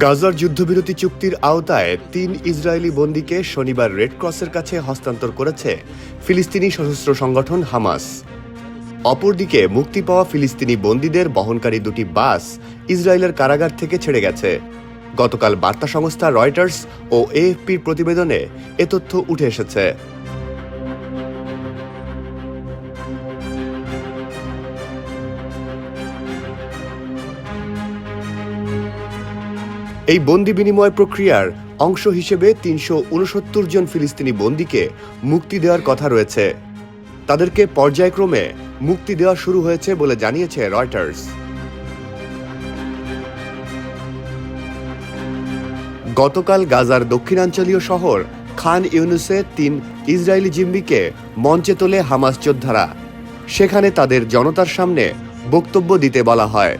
গাজার যুদ্ধবিরতি চুক্তির আওতায় তিন ইসরায়েলি বন্দীকে শনিবার রেড ক্রসের কাছে হস্তান্তর করেছে ফিলিস্তিনি সশস্ত্র সংগঠন হামাস। অপরদিকে মুক্তি পাওয়া ফিলিস্তিনি বন্দীদের বহনকারী দুটি বাস ইসরায়েলের কারাগার থেকে ছেড়ে গেছে। গতকাল বার্তা সংস্থা রয়টার্স ও এএফপির প্রতিবেদনে এ তথ্য উঠে এসেছে। এই বন্দি বিনিময় প্রক্রিয়ার অংশ হিসেবে তিনশো উনসত্তর জন ফিলিস্তিনি বন্দীকে মুক্তি দেওয়ার কথা রয়েছে। তাদেরকে পর্যায়ক্রমে মুক্তি দেওয়া শুরু হয়েছে বলে জানিয়েছে রয়টার্স। গতকাল গাজার দক্ষিণাঞ্চলীয় শহর খান ইউনুসে তিন ইসরায়েলি জিম্বিকে মঞ্চে তোলে হামাস যোদ্ধারা। সেখানে তাদের জনতার সামনে বক্তব্য দিতে বলা হয়।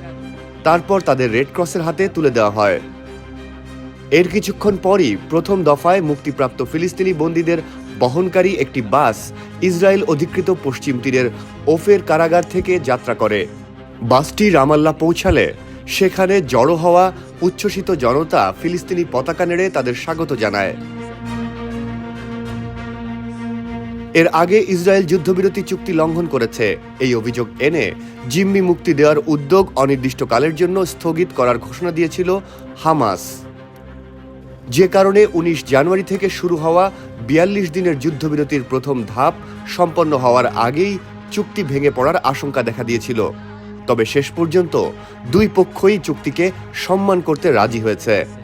তারপর তাদের রেড ক্রসের হাতে তুলে দেওয়া হয়। এর কিছুক্ষণ পরই প্রথম দফায় মুক্তিপ্রাপ্ত ফিলিস্তিনি বন্দীদের বহনকারী একটি বাস ইসরায়েল অধিকৃত পশ্চিম তীরের ওফের কারাগার থেকে যাত্রা করে। বাসটি রামাল্লা পৌঁছালে সেখানে জড়ো হওয়া উচ্ছ্বসিত জনতা ফিলিস্তিনি পতাকা নেড়ে তাদের স্বাগত জানায়। এর আগে ইসরায়েল যুদ্ধবিরতি চুক্তি লঙ্ঘন করেছে। এই অভিযোগ এনে জিম্মি মুক্তি দেওয়ার উদ্যোগ অনির্দিষ্টকালের জন্য স্থগিত করার ঘোষণা দিয়েছিল হামাস। যে কারণে উনিশ জানুয়ারি থেকে শুরু হওয়া বিয়াল্লিশ দিনের যুদ্ধবিরতির প্রথম ধাপ সম্পন্ন হওয়ার আগেই চুক্তি ভেঙে পড়ার আশঙ্কা দেখা দিয়েছিল। তবে শেষ পর্যন্ত দুই পক্ষই চুক্তিকে সম্মান করতে রাজি হয়েছে।